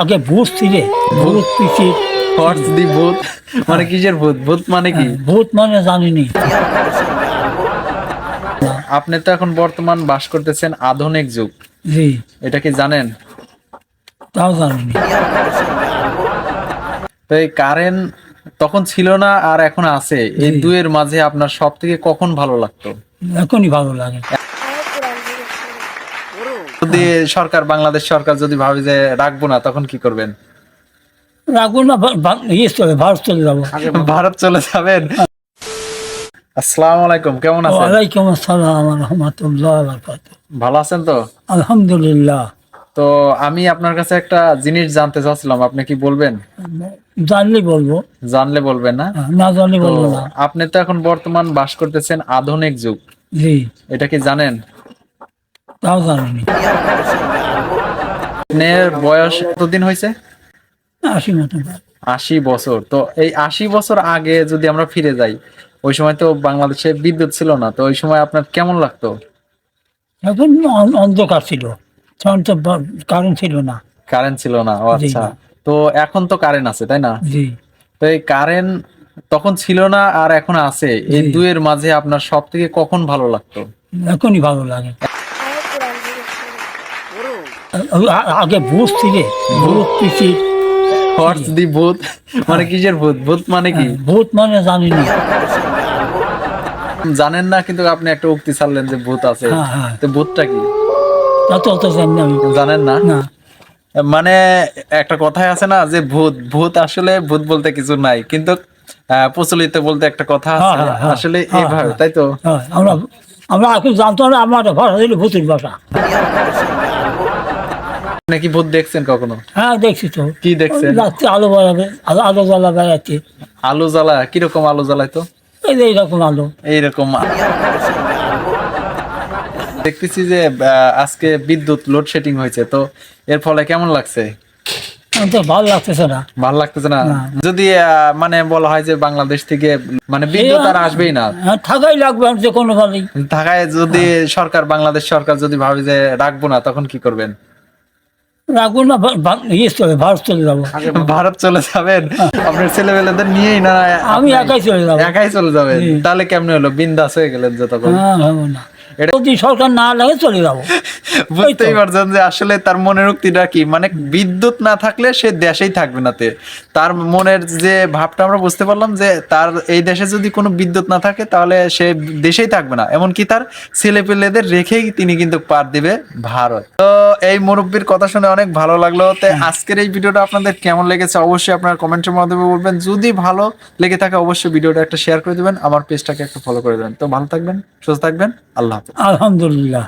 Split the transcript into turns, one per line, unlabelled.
আগে ভূত ছিল। ভূত পিছিয়ে।
হর্স দি ভূত? মানে কিসের ভূত? ভূত মানে কি?
ভূত মানে জানিনি।
আপনি তো এখন বর্তমান বাস করতেছেন আধুনিক যুগ।
জি।
এটা কি জানেন?
তাও জানিনি।
তো এই কারেন্ট তখন ছিল না আর এখন আছে। এই। দুয়ের মাঝে আপনার সব থেকে কখন ভালো লাগতো?
এখনই ভালো লাগে।
যদি সরকার বাংলাদেশ সরকার যদি ভাবে যে রাখব না তখন কি করবেন?
রাখব না ইয়ে চলে ভারত চলে যাব।
ভারত চলে যাবেন? আসসালামু আলাইকুম কেমন আছেন?
ওয়ালাইকুম আসসালাম রহমতুল্লাহ।
ভালো আছেন তো?
আলহামদুলিল্লাহ।
তো আমি আপনার কাছে একটা জিনিস জানতে চাচ্ছিলাম আপনি কি বলবেন?
জানলে বলব।
জানলে বলবেন না?
না জানলে বলব না।
আপনি তো এখন বর্তমান বাস করতেছেন আধুনিক যুগ।
জি।
এটা কি জানেন?
তাও জানিনি
আপনার বয়স কতদিন হয়েছে?
আশি মতো।
আশি বছর। তো এই আশি বছর আগে যদি আমরা ফিরে যাই ওই সময় তো বাংলাদেশে বিদ্যুৎ ছিল না তো ওই সময় আপনার কেমন লাগতো?
এখন অন্ধকার ছিল। তখন তো কারণ ছিল না।
কারেন্ট ছিল না ও আচ্ছা। তো এখন তো কারেন্ট আছে তাই না?
জি।
তো এই কারেন্ট তখন ছিল না আর এখন আছে। এই। দুয়ের মাঝে আপনার সব থেকে কখন ভালো লাগতো?
এখনই ভালো লাগে। আগে ভূত ছিল ভূত পিছিয়ে
হর্স দি ভূত? মানে কিসের ভূত? ভূত মানে কি?
ভূত মানে জানিনি
জানেন না কিন্তু আপনি একটা উক্তি ছাড়লেন যে ভূত আছে।
হ্যাঁ হ্যাঁ।
তো ভূতটা কি?
তা তো অত জানি না আমি
জানেন না?
না।
মানে একটা কথাই আছে না যে ভূত ভূত আসলে ভূত বলতে কিছু নাই কিন্তু প্রচলিত বলতে একটা কথা আছে
হ্যাঁ, হ্যাঁ, হ্যাঁ।
আসলে
হ্যাঁ,
এইভাবে
হ্যাঁ।
তাই তো?
হ্যাঁ, আমরা আমরা এখন জানতাম না আমার ভাষা ছিল ভূতের ভাষা
আপনি কি ভূত দেখছেন কখনো?
হ্যাঁ দেখছি তো।
কি দেখছেন?
রাত্রে আলো জ্বালাবে আলো জ্বালা বেড়াচ্ছে।
আলো জ্বালা? কীরকম আলো জ্বালায় তো?
এই যে এইরকম আলো।
এইরকম দেখতেছি যে আজকে বিদ্যুৎ লোডশেডিং হয়েছে তো এর ফলে কেমন লাগছে?
তো ভালো লাগতেছে না।
ভালো লাগতেছে না। যদি মানে বলা হয় যে বাংলাদেশ থেকে মানে বিদ্যুৎ আর আসবেই না।
হ্যাঁ, থাকাই লাগবে যে কোনো ভাবেই।
ঢাকায় যদি সরকার বাংলাদেশ সরকার যদি ভাবে যে রাখব না তখন কি করবেন?
রাখব না ইয়ে চলে ভারত চলে যাব।
ভারত চলে যাবেন? আপনার ছেলেবেলাদের নিয়েই না
আমি একাই চলে যাব।
একাই চলে যাবেন? তাহলে কেমনে হলো? বিন্দাস হয়ে গেলেন যে তখন?
হ্যাঁ না।
এটা-
যদি সরকার না লাগে চলে যাব।
বুঝতেই পারছেন যে আসলে তার মনের উক্তিটা কি? মানে বিদ্যুৎ না থাকলে সে দেশেই থাকবে না তে। তার মনের যে ভাবটা আমরা বুঝতে পারলাম যে তার এই দেশে যদি কোনো বিদ্যুৎ না থাকে তাহলে সে দেশেই থাকবে না। এমনকি তার ছেলে পেলেদের রেখেই তিনি কিন্তু পার দিবে ভারত। তো এই মুরব্বীর কথা শুনে অনেক ভালো লাগল। তো আজকের এই ভিডিওটা আপনাদের কেমন লেগেছে অবশ্যই আপনার কমেন্টের মাধ্যমে বলবেন। যদি ভালো লেগে থাকে অবশ্যই ভিডিওটা একটা শেয়ার করে দিবেন। আমার পেজটাকে একটা ফলো করে দেবেন। তো ভালো থাকবেন সুস্থ থাকবেন। আল্লাহ
আলহামদুলিল্লাহ।